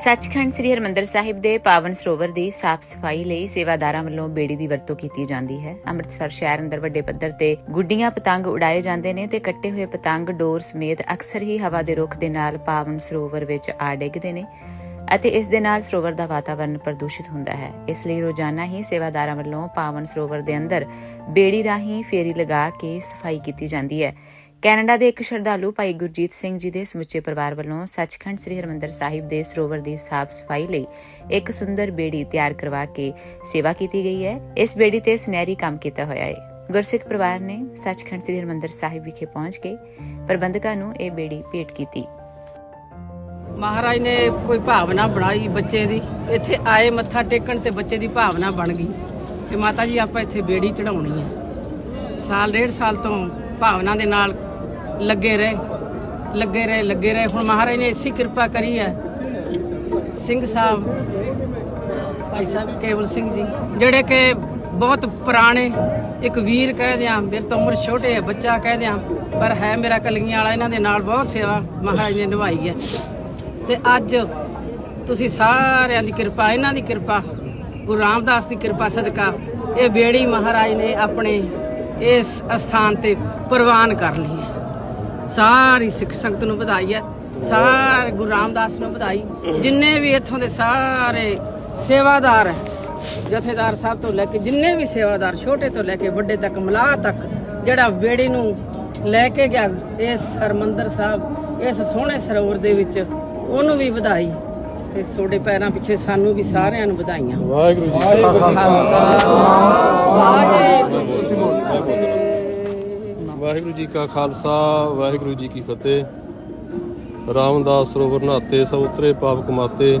ਸੱਚਖੰਡ ਸ੍ਰੀ ਹਰਮੰਦਰ ਸਾਹਿਬ ਦੇ ਪਾਵਨ ਸਰੋਵਰ ਦੀ ਸਾਫ਼ ਸਫ਼ਾਈ ਲਈ ਸੇਵਾਦਾਰਾਂ ਵੱਲੋਂ ਬੇੜੀ ਦੀ ਵਰਤੋਂ ਕੀਤੀ ਜਾਂਦੀ ਹੈ। ਅੰਮ੍ਰਿਤਸਰ ਸ਼ਹਿਰ ਅੰਦਰ ਵੱਡੇ ਪੱਧਰ ਤੇ ਗੁੱਡੀਆਂ ਪਤੰਗ ਉਡਾਏ ਜਾਂਦੇ ਨੇ ਤੇ ਕੱਟੇ ਹੋਏ ਪਤੰਗ, ਡੋਰ ਸਮੇਤ ਅਕਸਰ ਹੀ ਹਵਾ ਦੇ ਰੁਖ ਦੇ ਨਾਲ ਪਾਵਨ ਸਰੋਵਰ ਵਿੱਚ ਆ ਡਿੱਗਦੇ ਨੇ ਅਤੇ ਇਸ ਦੇ ਨਾਲ ਸਰੋਵਰ ਦਾ ਵਾਤਾਵਰਣ ਪ੍ਰਦੂਸ਼ਿਤ ਹੁੰਦਾ ਹੈ। ਇਸ ਲਈ ਰੋਜ਼ਾਨਾ ਹੀ ਸੇਵਾਦਾਰਾਂ ਵੱਲੋਂ ਪਾਵਨ ਸਰੋਵਰ ਦੇ ਅੰਦਰ ਬੇੜੀ ਰਾਹੀਂ ਫੇਰੀ ਲਗਾ ਕੇ ਸਫ਼ਾਈ ਕੀਤੀ ਜਾਂਦੀ ਹੈ। ਕੈਨੇਡਾ ਦੇ ਇੱਕ ਸ਼ਰਧਾਲੂ ਭਾਈ ਗੁਰਜੀਤ ਸਿੰਘ ਜੀ ਦੇ ਸਮੁੱਚੇ ਪਰਿਵਾਰ ਵੱਲੋਂ ਸੱਚਖੰਡ ਸ੍ਰੀ ਹਰਿਮੰਦਰ ਸਾਹਿਬ ਦੇ ਸਰੋਵਰ ਦੀ ਸਾਫ਼ ਸਫ਼ਾਈ ਲਈ ਇੱਕ ਸੁੰਦਰ ਬੇੜੀ ਤਿਆਰ ਕਰਵਾ ਕੇ ਸੇਵਾ ਕੀਤੀ ਗਈ ਹੈ। ਇਸ ਬੇੜੀ ਤੇ ਸੁਨਹਿਰੀ ਕੰਮ ਕੀਤਾ ਹੋਇਆ ਹੈ। ਗੁਰਸਿੱਖ ਪਰਿਵਾਰ ਨੇ ਸੱਚਖੰਡ ਸ੍ਰੀ ਹਰਿਮੰਦਰ ਸਾਹਿਬ ਵਿਖੇ ਪਹੁੰਚ ਕੇ ਪ੍ਰਬੰਧਕਾਂ ਨੂੰ ਇਹ ਬੇੜੀ ਭੇਟ ਕੀਤੀ। ਮਹਾਰਾਜ ਨੇ ਕੋਈ ਭਾਵਨਾ ਬਣਾਈ ਬੱਚੇ ਦੀ। ਇੱਥੇ ਆਏ ਮੱਥਾ ਟੇਕਣ ਤੇ ਬੱਚੇ ਦੀ ਭਾਵਨਾ ਬਣ ਗਈ ਕਿ ਮਾਤਾ ਜੀ, ਆਪਾਂ ਇੱਥੇ ਬੇੜੀ ਚੜਾਉਣੀ ਹੈ। ਸਾਲ ਡੇਢ ਸਾਲ ਤੋਂ ਭਾਵਨਾ ਦੇ ਨਾਲ ਲੱਗੇ ਰਹੇ ਲੱਗੇ ਰਹੇ ਲੱਗੇ ਰਹੇ। ਹੁਣ ਮਹਾਰਾਜ ਨੇ ਇਸੀ ਕਿਰਪਾ ਕਰੀ ਹੈ। ਸਿੰਘ ਸਾਹਿਬ, ਭਾਈ ਸਾਹਿਬ, ਕੇਵਲ ਸਿੰਘ ਜੀ, ਜਿਹੜੇ ਕਿ ਬਹੁਤ ਪੁਰਾਣੇ ਇੱਕ ਵੀਰ ਕਹਿ ਦਿਆਂ, ਮੇਰੇ ਤੋਂ ਉਮਰ ਛੋਟੇ ਹੈ, ਬੱਚਾ ਕਹਿ ਦਿਆਂ, ਪਰ ਹੈ ਮੇਰਾ ਕਲਗੀਆਂ ਵਾਲਾ, ਇਹਨਾਂ ਦੇ ਨਾਲ ਬਹੁਤ ਸੇਵਾ ਮਹਾਰਾਜ ਨੇ ਨਿਭਾਈ ਹੈ। ਤੇ ਅੱਜ ਤੁਸੀਂ ਸਾਰਿਆਂ ਦੀ ਕਿਰਪਾ, ਇਹਨਾਂ ਦੀ ਕਿਰਪਾ, ਗੁਰੂ ਰਾਮਦਾਸ ਦੀ ਕਿਰਪਾ, ਸਦਕਾ ਇਹ ਬੇੜੀ ਮਹਾਰਾਜ ਨੇ ਆਪਣੇ ਇਸ ਅਸਥਾਨ ਤੇ ਪ੍ਰਵਾਨ ਕਰ ਲਈ ਹੈ। ਸਾਰੀ ਸਿੱਖ ਸੰਗਤ ਨੂੰ ਵਧਾਈ ਹੈ। ਸਾਰੇ ਗੁਰੂ ਰਾਮਦਾਸ ਨੂੰ ਵਧਾਈ। ਜਿੰਨੇ ਵੀ ਇੱਥੋਂ ਦੇ ਸਾਰੇ ਸੇਵਾਦਾਰ ਹੈ ਜਥੇਦਾਰ ਸਾਹਿਬ ਤੋਂ ਲੈ ਕੇ ਜਿੰਨੇ ਵੀ ਸੇਵਾਦਾਰ ਛੋਟੇ ਤੋਂ ਲੈ ਕੇ ਵੱਡੇ ਤੱਕ ਮਲਾਹ ਤੱਕ ਜਿਹੜਾ ਬੇੜੀ ਨੂੰ ਲੈ ਕੇ ਗਿਆ ਇਸ ਹਰਮੰਦਰ ਸਾਹਿਬ ਇਸ ਸੋਹਣੇ ਸਰੋਵਰ ਦੇ ਵਿੱਚ ਉਹਨੂੰ ਵੀ ਵਧਾਈ। ਤੇ ਤੁਹਾਡੇ ਪੈਰਾਂ ਪਿੱਛੇ ਸਾਨੂੰ ਵੀ ਸਾਰਿਆਂ ਨੂੰ ਵਧਾਈਆਂ। ਵਾਹਿਗੁਰੂ ਜੀ ਕਾ ਖਾਲਸਾ ਵਾਹਿਗੁਰੂ। ਵਾਹਿਗੁਰੂ ਜੀ ਕਾ ਖਾਲਸਾ, ਵਾਹਿਗੁਰੂ ਜੀ ਕੀ ਫਤਿਹ। ਰਾਮਦਾਸ ਸਰੋਵਰ ਨਹਾਤੇ, ਸਭ ਉਤਰੇ, ਪਾਪ ਕਮਾਤੇ।